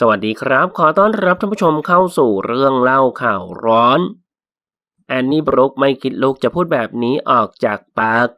สวัสดีครับ ขอต้อนรับท่านผู้ชมเข้าสู่เรื่องเล่าข่าวร้อน แอนนี่บรุกไม่คิดลูกจะพูดแบบนี้ออกจากปาก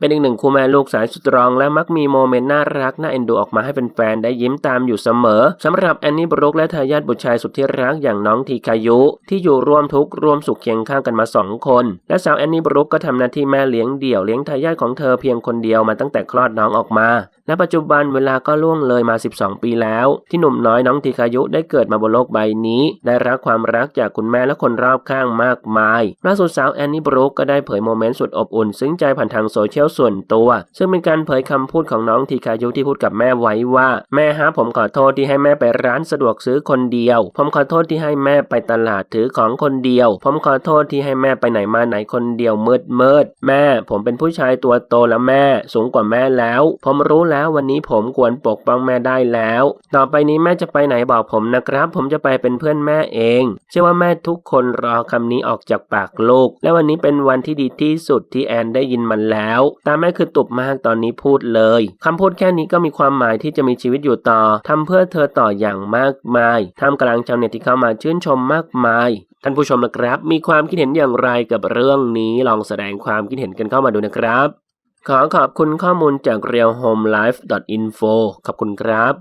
เป็นอีกหนึ่งคู่แม่ลูกสายสุดตรองและมักมีโมเมนต์น่ารักน่าเอ็นดูออกมาให้แฟนๆได้ยิ้มตามอยู่เสมอสำหรับแอนนี่บรุกและทายาทบุตรชายสุดที่รักอย่างน้องทีคายุ ที่อยู่ร่วมทุกข์ร่วมสุขเคียงข้างกันมาสองคน และสาวแอนนี่บรุกก็ทำหน้าที่แม่เลี้ยงเดี่ยวเลี้ยงทายาทของเธอเพียงคนเดียวมาตั้งแต่คลอดน้องออกมาและปัจจุบันเวลาก็ล่วงเลยมา 12 ปีแล้ว ที่หนุ่มน้อยน้องทีคายุได้เกิดมาบนโลกใบนี้ ได้รับความรักจากคุณแม่และคนรอบข้างมากมายล่าสุดสาวแอนนี่บรูคก็ได้เผยโมเมนต์สุดอบอุ่น ซึ้งใจผ่านทางโซเชียลส่วนตัว ซึ่งเป็นการเผยคำพูดของน้องทีคายุที่พูดกับแม่ไว้ว่า แม่ฮะผมขอโทษที่ให้แม่ไปร้านสะดวกซื้อคนเดียว ผมขอโทษที่ให้แม่ไปตลาดถือของคนเดียว ผมขอโทษที่ให้แม่ไปไหนมาไหนคนเดียวมืดมืดแม่ ผมเป็นผู้ชายตัวโตแล้วแม่ สูงกว่าแม่แล้ว ผมรู้แล้ววันนี้ผมควรปกป้องแม่ได้แล้ว ต่อไปนี้แม่จะไปไหนบอกผมนะครับ ผมจะไปเป็นเพื่อนแม่เอง เชื่อว่าแม่ทุกคนรอคำนี้ออกจากปากลูก และวันนี้เป็นวันที่ดีที่สุดที่แอนได้ยินมันแล้วตาแม่คือตุบมากตอนนี้พูดเลยคำพูดแค่นี้ก็มีความหมายที่จะมีชีวิตอยู่ต่อทำเพื่อเธอต่ออย่างมากมายท่ามกลางชาวเน็ตที่เข้ามาชื่นชมมากมายท่านผู้ชมนะครับ มีความคิดเห็นอย่างไรกับเรื่องนี้ลองแสดงความคิดเห็นกันเข้ามาดูนะครับ ขอขอบคุณข้อมูลจาก realhomelife.info ขอบคุณครับ